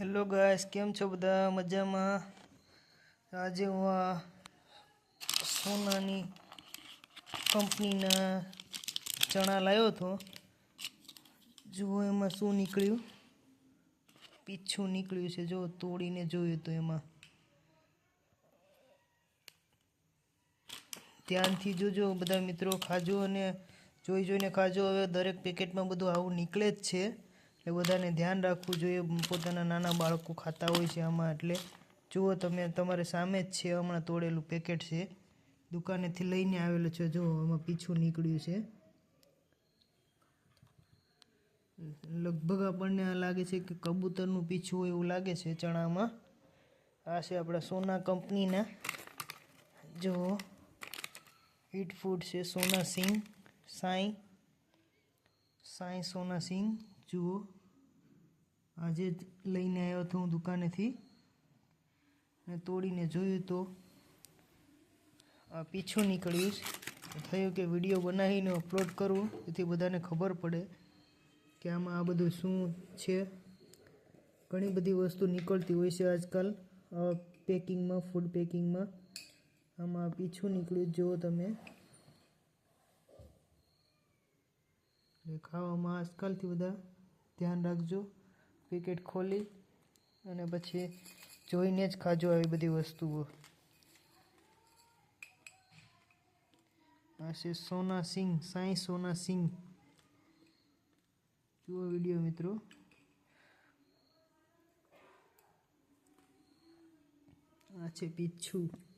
Hello guys કેમ છો બધા? મજામાં? આજે હું આ સોનાની કંપનીના ચણા લાવ્યો હતો. જુઓ એમાં શું નીકળ્યું. પીછું નીકળ્યું છે. જો તોડીને જોયું તો એમાં. ધ્યાનથી જોજો બધા મિત્રો, ખાજો અને જોઈ જોઈને ખાજો. હવે દરેક પેકેટમાં બધું આવું નીકળે જ છે. એટલે બધાને ધ્યાન રાખવું જોઈએ. પોતાના નાના બાળકો ખાતા હોય છે આમાં એટલે. જુઓ તમે, તમારે સામે જ છે હમણાં તોડેલું પેકેટ છે. દુકાનેથી લઈને આવેલું છે. જુઓ, આમાં પીછું નીકળ્યું છે. લગભગ આપણને આ લાગે છે કે કબૂતરનું પીછું હોય એવું લાગે છે ચણામાં. આ છે આપણા સોના કંપનીના. જો હિટ ફૂડ છે સોના સિંગ, સાંઈ. સાંઈ સોના સિંગ. જુઓ. આજે જ લઈને આવ્યો હતો હું દુકાનેથી. અને તોડીને જોયું તો આ પીછું નીકળ્યું થયું કે વીડિયો બનાવીને અપલોડ કરું, જેથી બધાને ખબર પડે કે આમાં આ બધું શું છે. ઘણી બધી વસ્તુ નીકળતી હોય છે આજકાલ. પેકિંગમાં ફૂડ પેકિંગમાં. આમાં પીછું નીકળ્યું, જુઓ તમે. ખાવામાં આજકાલથી બધા ધ્યાન રાખજો. પેકેટ ખોલી અને પછી જોઈને જ ખાજો આવી બધી વસ્તુઓ. આ છે સોના સિંહ, સાંઈ સોના સિંહ. જુઓ વીડિયો મિત્રો. આ છે પીછું